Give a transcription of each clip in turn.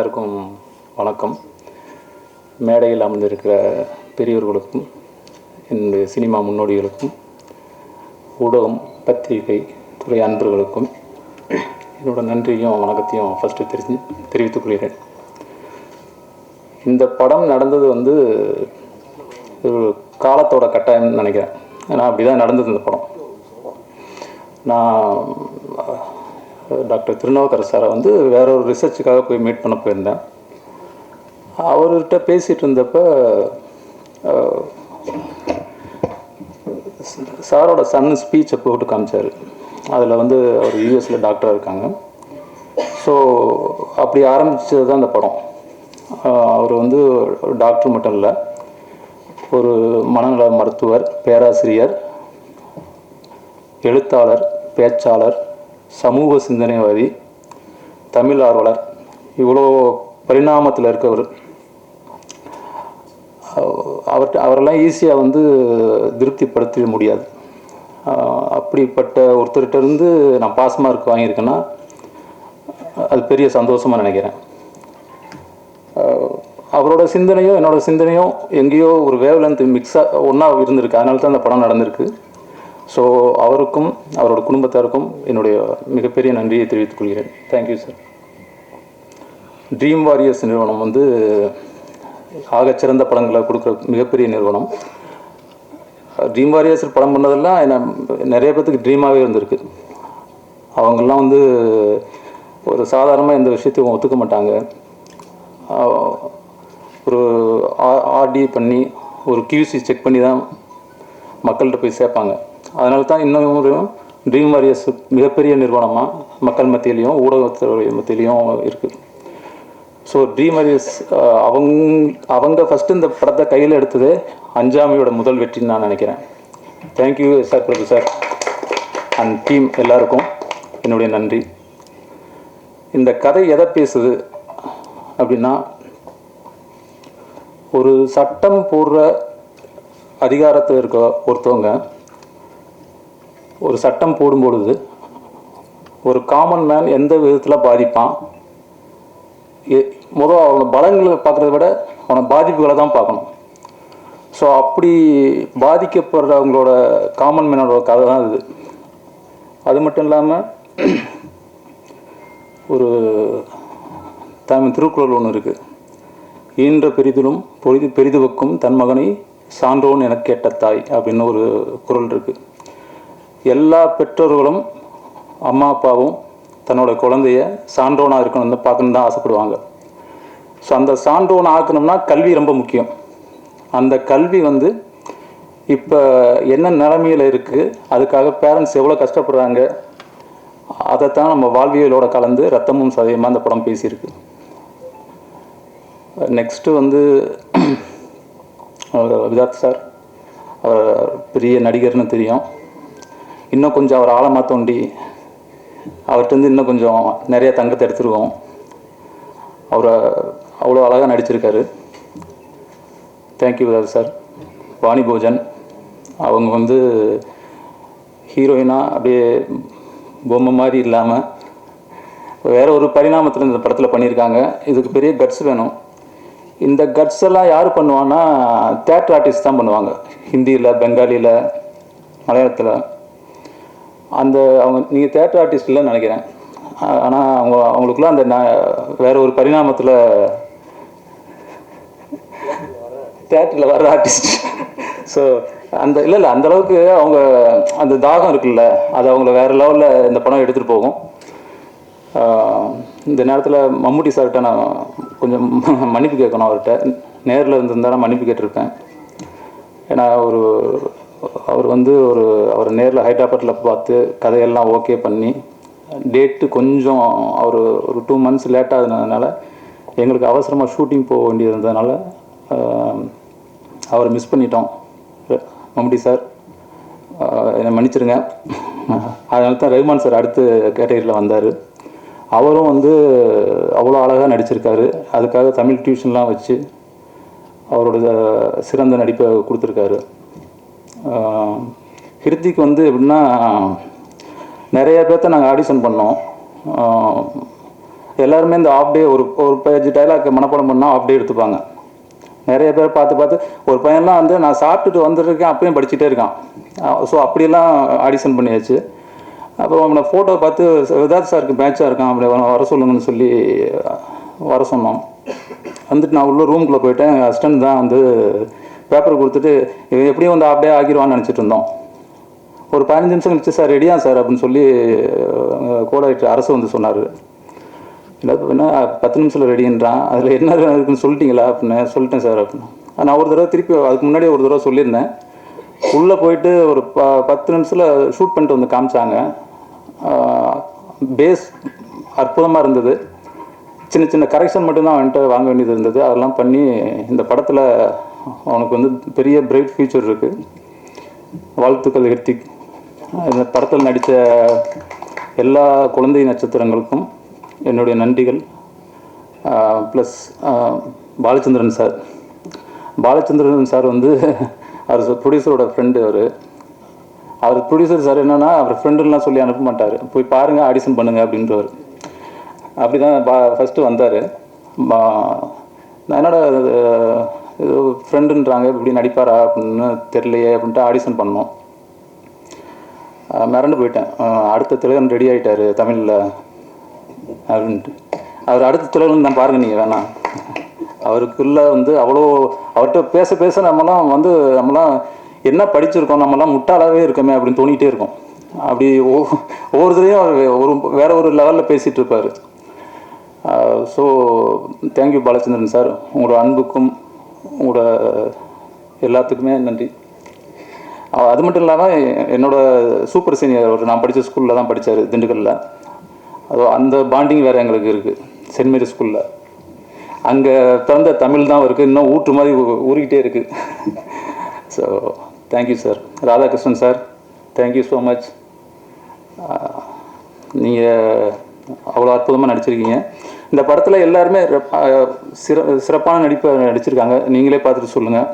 எல்லாருக்கும் வணக்கம். மேடையில் அமர்ந்திருக்கிற பெரியவர்களுக்கும் என்னுடைய சினிமா முன்னோடிகளுக்கும் ஊடகம் பத்திரிகை துறை அன்பர்களுக்கும் என்னோட நன்றியும் வணக்கத்தையும் ஃபஸ்ட்டு தெரிஞ்சு தெரிவித்துக் கொள்கிறேன். இந்த படம் நடந்தது வந்து ஒரு காலத்தோட கட்டாயம்னு நினைக்கிறேன். ஏன்னா அப்படி தான் நடந்தது இந்த படம். நான் டாக்டர் திருநாவுக்கர சாரை வந்து வேற ஒரு ரிசர்ச்சுக்காக போய் மீட் பண்ண போயிருந்தேன். அவர்கிட்ட பேசிகிட்டு இருந்தப்போ சாரோட சன் ஸ்பீச்சை போட்டு காமிச்சார். அதில் வந்து அவர் யூஎஸில் டாக்டராக இருக்காங்க. ஸோ அப்படி ஆரம்பிச்சது தான் இந்த படம் அவர் வந்து ஒரு டாக்டர் மட்டும் இல்லை ஒரு மனநல மருத்துவர் பேராசிரியர் எழுத்தாளர் பேச்சாளர் சமூக சிந்தனைவாதி தமிழ் ஆர்வலர் இவ்வளோ பரிணாமத்தில் இருக்கவர். அவர் அவரெல்லாம் ஈஸியாக வந்து திருப்திப்படுத்த முடியாது. அப்படிப்பட்ட ஒருத்தர்கிட்ட இருந்து நான் பாஸ் மார்க் வாங்கியிருக்கேன்னா அது பெரிய சந்தோஷமாக நினைக்கிறேன். அவரோட சிந்தனையும் என்னோட சிந்தனையும் எங்கேயோ ஒரு வேவ்லென்த் மிக்ஸாக ஒன்றா இருந்திருக்கு. அதனால தான் அந்த படம் நடந்திருக்கு. ஸோ அவருக்கும் அவரோட குடும்பத்தாருக்கும் என்னுடைய மிகப்பெரிய நன்றியை தெரிவித்துக் கொள்கிறேன். தேங்க்யூ சார் ட்ரீம் வாரியர்ஸ் நிறுவனம் வந்து ஆகச்சிறந்த படங்களை கொடுக்குற மிகப்பெரிய நிறுவனம். ட்ரீம் வாரியர்ஸ் படம் பண்ணதெல்லாம் என்ன நிறைய பேர்த்துக்கு ட்ரீமாகவே இருந்திருக்கு. அவங்கெல்லாம் வந்து ஒரு சாதாரணமாக எந்த விஷயத்தையும் ஒத்துக்க மாட்டாங்க. ஒரு ஆர்டி பண்ணி ஒரு கியூசி செக் பண்ணி தான் மக்கள்கிட்ட போய் சேர்ப்பாங்க. அதனால தான் இன்னும் ஒரு ட்ரீம் வாரியர்ஸ் மிகப்பெரிய நிறுவனமாக மக்கள் மத்தியிலையும் ஊடகத்துறை மத்தியிலையும் இருக்குது ஸோ ட்ரீம் வாரியர்ஸ் அவங்க அவங்க ஃபஸ்ட்டு இந்த படத்தை கையில் எடுத்ததே அஞ்சாமியோட முதல் வெற்றின்னு நான் நினைக்கிறேன். Thank you sir Prabhu sir and team எல்லாருக்கும் என்னுடைய நன்றி. இந்த கதை எதை பேசுது அப்படின்னா ஒரு சட்டம் போடுற அதிகாரத்தில் இருக்க ஒருத்தவங்க ஒரு சட்டம் போடும் பொழுது ஒரு காமன் மேன் எந்த விதத்தில் பாதிப்பான்? முதல் அவனை பலங்களை பார்க்குறத விட அவனை பாதிப்புகளை தான் பார்க்கணும். ஸோ அப்படி பாதிக்கப்படுறவங்களோட காமன் மேனோட கதை தான் இது. அது மட்டும் இல்லாமல் ஒரு தமிழ் திருக்குறள் ஒன்று இருக்குது ஈன்ற பெரிதிலும் பொரிது பெரிதுவக்கும் தன் மகனை சான்றோன் எனக் கேட்ட தாய் அப்படின்னு ஒரு குரல் இருக்குது எல்லா பெற்றோர்களும் அம்மா அப்பாவும் தன்னோட குழந்தைய சான்றோனாக இருக்கணும்னு பார்க்கணும் தான் ஆசைப்படுவாங்க. ஸோ அந்த சான்றோன் ஆக்கணும்னா கல்வி ரொம்ப முக்கியம். அந்த கல்வி வந்து இப்போ என்ன நிலைமையில் இருக்குது அதுக்காக பேரண்ட்ஸ் எவ்வளோ கஷ்டப்படுறாங்க அதைத்தான் நம்ம வாழ்வியலோட கலந்து ரத்தமும் சதயமாக அந்த படம் பேசியிருக்கு. நெக்ஸ்ட்டு வந்து விதார்த் சார் அவர் பெரிய நடிகர்னு தெரியும். இன்னும் கொஞ்சம் அவர் ஆழமாக தோண்டி அவர்கிட்டருந்து இன்னும் கொஞ்சம் நிறைய தங்கத்தை எடுத்துருவோம். அவரை அவ்வளோ அழகாக நடிச்சிருக்காரு. தேங்க்யூ சார் வாணி போஜன் அவங்க வந்து ஹீரோயினாக அப்படியே பொம்மை மாதிரி இல்லாமல் வேற ஒரு பரிணாமத்தில் இந்த படத்தில் பண்ணியிருக்காங்க. இதுக்கு பெரிய கட்ஸ் வேணும். இந்த கட்ஸ் எல்லாம் யார் பண்ணுவான்னா தேட்டர் ஆர்டிஸ்ட் தான் பண்ணுவாங்க. ஹிந்தியில் பெங்காலியில் மலையாளத்தில். அந்த அவங்க நீங்கள் தேட்டர் ஆர்டிஸ்ட் இல்லைன்னு நினைக்கிறேன். ஆனால் அவங்க அவங்களுக்குலாம் அந்த ந- வேற ஒரு பரிணாமத்தில் தேட்டரில் வர்ற ஆர்டிஸ்ட் ஸோ அந்த இல்லை இல்லை அந்தளவுக்கு அவங்க அந்த தாகம் இருக்குல்ல அது அவங்கள வேறு லெவலில் இந்த படம் எடுத்துகிட்டு போகும். இந்த நேரத்தில் மம்முட்டி சார்கிட்ட நான் கொஞ்சம் மன்னிப்பு கேட்கணும் அவர்கிட்ட. நேரில் இருந்திருந்தாலும் மன்னிப்பு கேட்டிருப்பேன். ஏன்னா ஒரு அவர் வந்து ஒரு அவர் நேரில் ஹைதராபாத்தில் பார்த்து கதையெல்லாம் ஓகே பண்ணி டேட்டு கொஞ்சம் அவர் ஒரு டூ மந்த்ஸ் லேட் ஆகுதுனால எங்களுக்கு அவசரமாக ஷூட்டிங் போக வேண்டியது இருந்ததுனால அவரை மிஸ் பண்ணிட்டோம். மம்முடி சார் என்னை மன்னிச்சிருங்க. அதனால தான் ரஹ்மான் சார் அடுத்து கேட்டகரியில் வந்தார். அவரும் வந்து அவ்வளோ அழகாக நடிச்சிருக்காரு. அதுக்காக தமிழ் டியூஷன்லாம் வச்சு அவரோட சிறந்த நடிப்பை கொடுத்துருக்காரு. ஹிருத்திக் வந்து எப்படின்னா நிறைய பேர்த்த நாங்கள் ஆடிஷன் பண்ணோம். எல்லாருமே இந்த ஆஃப் டே ஒரு ஒரு பேஜ் டைலாக் மனப்பாடம் பண்ணால் ஆஃப் டே எடுத்துப்பாங்க. நிறைய பேர் பார்த்து பார்த்து ஒரு பையன்லாம் வந்து நான் சாப்பிட்டுட்டு வந்துருக்கேன் அப்பயும் படிச்சுட்டே இருக்கான். ஸோ அப்படியெல்லாம் ஆடிஷன் பண்ணியாச்சு. அப்புறம் அவனை ஃபோட்டோ பார்த்து விதாத் சாருக்கு மேட்சாக இருக்கான் அப்படி வர- சொல்லுங்கன்னு சொல்லி வர சொன்னோம் வந்துட்டு நான் உள்ள ரூமுக்குள்ளே போயிட்டேன். ஹஸ்டண்ட் தான் வந்து பேப்பர் கொடுத்துட்டு இவன் எப்படியும் வந்து அப்படியே ஆகிடுவான்னு நினச்சிட்டு இருந்தோம். ஒரு பதினஞ்சு நிமிஷம் கழிச்சு சார் ரெடியா சார்? அப்படின்னு சொல்லி கோடாயிட்டு அரசு வந்து சொன்னார். இல்லை என்ன பத்து நிமிஷத்தில் ரெடின்றான் அதில் என்ன இருக்குன்னு சொல்லிட்டீங்களா? அப்படின்னு சொல்லிட்டேன் சார் அப்படின்னு. நான் ஒரு தடவை திருப்பி அதுக்கு முன்னாடி ஒரு தடவை சொல்லியிருந்தேன். உள்ளே போயிட்டு ஒரு ப பத்து நிமிஷத்தில் ஷூட் பண்ணிட்டு வந்து காமிச்சாங்க. பேஸ் அற்புதமாக இருந்தது. சின்ன சின்ன கரெக்ஷன் மட்டும்தான் அவன்கிட்ட வாங்க வேண்டியது இருந்தது. அதெல்லாம் பண்ணி இந்த படத்தில் அவனுக்கு வந்து பெரிய பிரைட் ஃபியூச்சர் இருக்குது வாழ்த்துக்கள் ஹிருத்திக் இந்த படத்தில் நடித்த எல்லா குழந்தை நட்சத்திரங்களுக்கும் என்னுடைய நன்றிகள். Plus Balachandran sir. Balachandran sir வந்து அவர் ப்ரொடியூசரோட ஃப்ரெண்டு அவர். அவர் ப்ரொடியூசர் சார் என்னென்னா அவர் ஃப்ரெண்டுலாம் சொல்லி அனுப்ப மாட்டார். போய் பாருங்கள் ஆடிஷன் பண்ணுங்கள் அப்படின்றவர். அப்படி தான் பா ஃபஸ்ட்டு வந்தார். நான் என்னடா இது, ஃப்ரெண்டுன்றாங்க இப்படி நடிப்பாரா அப்படின்னு தெரியலையே அப்படின்ட்டு ஆடிஷன் பண்ணோம். மிரண்டு போயிட்டேன். அடுத்த திலகன் ரெடி ஆகிட்டாரு தமிழில் அப்படின்ட்டு. அவர் அடுத்த திலகன் நான் பாருங்க நீங்கள் வேணாம். அவருக்குள்ள வந்து அவ்வளோ அவர்கிட்ட பேச பேச நம்மலாம் வந்து நம்மலாம் என்ன படிச்சிருக்கோம் நம்மலாம் முட்டாளாகவே இருக்கோமே அப்படின்னு தோணிகிட்டே இருக்கும். அப்படி ஒவ்வொ- ஒவ்வொருத்தரையும் அவர் ஒரு வேற ஒரு லெவலில் பேசிகிட்டு இருப்பார். ஸோ தேங்க்யூ பாலச்சந்திரன் சார் உங்களோட அன்புக்கும் உங்களோட எல்லாத்துக்குமே நன்றி. அது மட்டும் இல்லாமல் என்னோட சூப்பர் சீனியர் அவர் நான் படித்த ஸ்கூலில் தான் படித்தார் திண்டுக்கல்லில் அது அந்த பாண்டிங் வேறு எங்களுக்கு இருக்குது சென்ட் மேரி ஸ்கூலில் அங்கே பிறந்த தமிழ் தான் இருக்குது இன்னும் ஊற்று மாதிரி ஊ- ஊறிக்கிட்டே இருக்குது so thank you sir Radhakrishnan sir thank you so much நீங்கள் அவ்வளோ அற்புதமாக நடிச்சிருக்கீங்க. இந்த படத்தில் எல்லாருமே சிற சிறப்பான நடிப்பை நடிச்சிருக்காங்க. நீங்களே பார்த்துட்டு சொல்லுங்கள்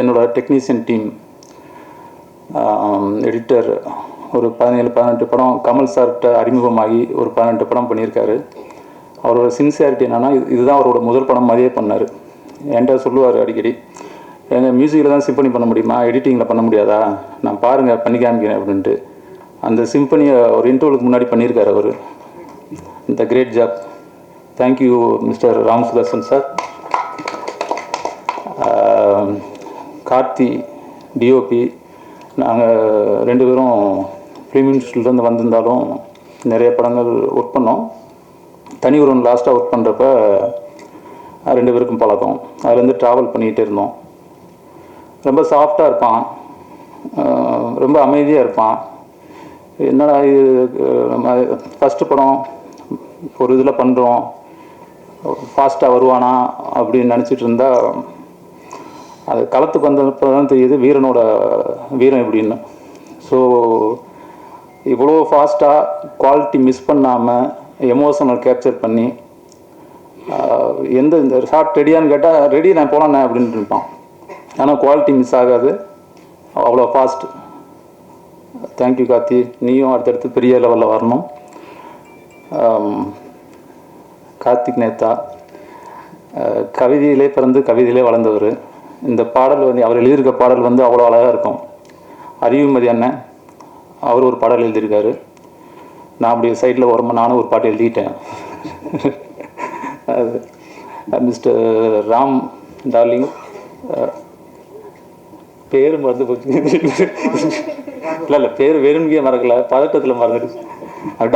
என்னோட டெக்னீஷியன் டீம் எடிட்டர் ஒரு பதினேழு பதினெட்டு படம் கமல் சார்கிட்ட அறிமுகமாகி ஒரு பதினெட்டு படம் பண்ணியிருக்காரு. அவரோட சின்சியாரிட்டி என்னென்னா இது இதுதான் அவரோட முதல் படம் மாதிரியே பண்ணார். என்கிட்ட சொல்லுவார் அடிக்கடி எங்கள் மியூசிக்கில் தான் சிம்பனி பண்ண முடியுமா? எடிட்டிங்கில் பண்ண முடியாதா? நான் பாருங்கள் பண்ணி காமிக்கிறேன் அப்படின்ட்டு. அந்த சிம்பனியை ஒரு இன்டர்வலுக்கு முன்னாடி பண்ணியிருக்காரு அவர். இந்த great job thank you mister Ram Sudarshan sir Karthi DOP நாங்கள் ரெண்டு பேரும் ஃபிலிம் இண்டஸ்ட்ரியிலேருந்து வந்திருந்தாலும் நிறைய படங்கள் ஒர்க் பண்ணோம். தனி ஒருவன் லாஸ்ட்டாக ஒர்க் பண்ணுறப்ப ரெண்டு பேருக்கும் பழக்கம். அதுலேருந்து ட்ராவல் பண்ணிகிட்டே இருந்தோம். ரொம்ப சாஃப்டாக இருப்பான். ரொம்ப அமைதியாக இருப்பான். என்னடா இது நம்ம ஃபஸ்ட்டு படம் ஒரு இதில் பண்ணுறோம் ஃபாஸ்ட்டாக வருவானா அப்படின்னு நினச்சிட்டு இருந்தா அது களத்துக்கு வந்தப்போ தான் தெரியுது வீரனோட வீரம் எப்படின்னு. ஸோ இவ்வளோ ஃபாஸ்ட்டாக குவாலிட்டி மிஸ் பண்ணாமல் எமோஷனல் கேப்சர் பண்ணி எந்த இந்த ஷார்ட் ரெடியான்னு கேட்டால் ரெடி நான் போகலாண்ணே அப்படின்ட்டு இருப்பான். ஆனால் குவாலிட்டி மிஸ் ஆகாது. அவ்வளோ ஃபாஸ்ட் தேங்க்யூ கார்த்தி. நீயும் அடுத்தடுத்து பெரிய லெவலில் வரணும். கார்த்திக் நேத்தா கவிதையிலே பிறந்து கவிதையிலே வளர்ந்தவர். இந்த பாடல் வந்து அவர் எழுதியிருக்க பாடல் வந்து அவ்வளோ அழகாக இருக்கும். அறிவுமதி அண்ணன் அவர் ஒரு பாடல் எழுதியிருக்காரு. நான் அப்படி சைடில் ஓரமாக நானும் ஒரு பாட்டு எழுதிட்டேன். அது மிஸ்டர் ராம் டார்லிங் பேர் மறந்து போச்சு. இல்லை இல்லை பேர் வெறுமையே மறக்கல. பதட்டத்தில் மறந்துடுச்சு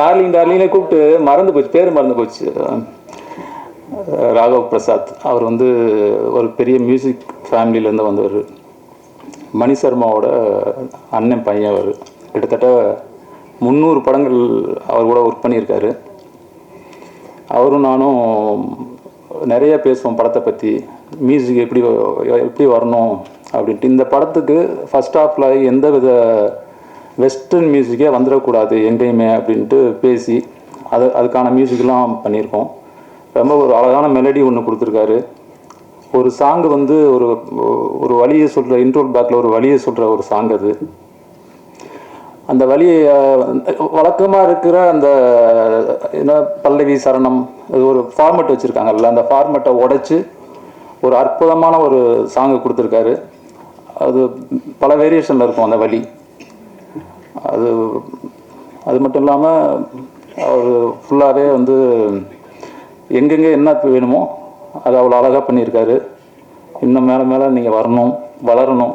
டார்லிங் டார்லிங்னே கூப்பிட்டு மறந்து போச்சு பேர் மறந்து போச்சு. ராகவ் பிரசாத் அவர் வந்து ஒரு பெரிய மியூசிக் ஃபேமிலியிலேருந்து வந்தவர். மணி சர்மாவோட அண்ணன் பையன் அவர். கிட்டத்தட்ட முந்நூறு படங்கள் அவர் கூட ஒர்க் பண்ணியிருக்காரு. அவரும் நானும் நிறைய பேசுவோம் படத்தை பற்றி மியூசிக் எப்படி எப்படி வரணும் அப்படின்ட்டு. இந்த படத்துக்கு ஃபஸ்ட் ஹாஃபில் எந்த வித வெஸ்டர்ன் மியூசிக்கே வந்துடக்கூடாது எங்கேயுமே அப்படின்ட்டு பேசி அது அதுக்கான மியூசிக்லாம் பண்ணியிருக்கோம். ரொம்ப ஒரு அழகான மெலடி ஒன்று கொடுத்துருக்காரு. ஒரு சாங்கு வந்து ஒரு ஒரு வழியை சொல்கிற இன்ட்ரோல் பேக்கில் ஒரு வழியை சொல்கிற ஒரு சாங் அது. அந்த வழி வழக்கமாக இருக்கிற அந்த என்ன பல்லவி சரணம் இது ஒரு ஃபார்மெட் வச்சுருக்காங்கல்ல அந்த ஃபார்மெட்டை உடைச்சி ஒரு அற்புதமான ஒரு சாங்கு கொடுத்துருக்காரு. அது பல வேரியேஷனில் இருக்கும் அந்த வழி. அது அது மட்டும் இல்லாமல் அவர் ஃபுல்லாகவே வந்து எங்கெங்கே என்ன வேணுமோ அதை அவ்வளோ அழகாக பண்ணியிருக்காரு. இன்னும் மேலே மேலே நீங்கள் வரணும் வளரணும்.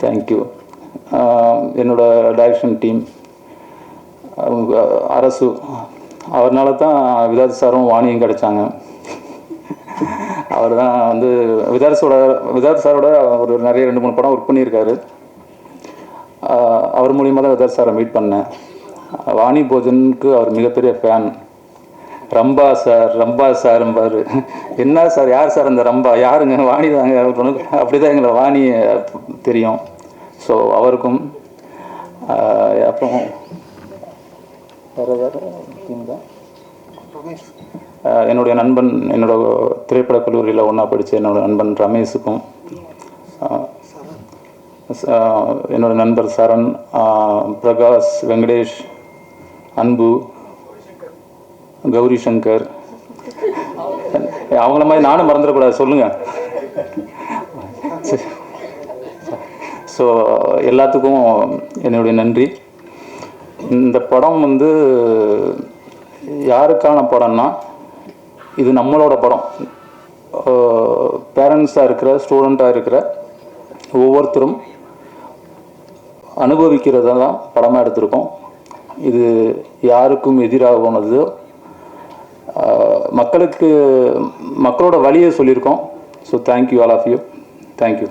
தேங்க்யூ என்னோடய டைரக்ஷன் டீம் அவங்க அரசு அவர்னால தான் விதாத் சாரும் வாணியும் கிடைச்சாங்க. அவர் தான் வந்து விதார்ஸோட விதார்த் சாரோட ஒரு நிறைய ரெண்டு மூணு படம் ஒர்க் பண்ணியிருக்காரு. அவர் மூலியமாக தான் விதார்த் சாரை மீட் பண்ணேன். வாணி போஜனுக்கு அவர் மிகப்பெரிய fan Rambha sir Rambha sir பாரு என்ன சார் யார் சார் அந்த ரம்பா? யாருங்க? வாணி தாங்க. அப்படி தான் எங்களை வாணி தெரியும். ஸோ அவருக்கும் அப்புறம் வேறு வேறு தான் என்னுடைய நண்பன் என்னோட திரைப்படக் கல்லூரியில் ஒன்றா படித்த என்னோட நண்பன் ரமேஷுக்கும் என்னோட நண்பர் சரண் பிரகாஷ் வெங்கடேஷ் அன்பு கௌரி சங்கர் அவங்கள மாதிரி நானும் மறந்துடக்கூடாது சொல்லுங்கள் ஸோ எல்லாத்துக்கும் என்னுடைய நன்றி. இந்த படம் வந்து யாருக்கான படம்னா இது நம்மளோட படம். பேரண்ட்ஸாக இருக்கிற ஸ்டூடெண்ட்டாக இருக்கிற ஒவ்வொருத்தரும் அனுபவிக்கிறதெல்லாம் படமாக எடுத்திருக்கோம். இது யாருக்கும் எதிராக போனது. மக்களுக்கு மக்களோட வழியை சொல்லியிருக்கோம். So thank you all of you thank you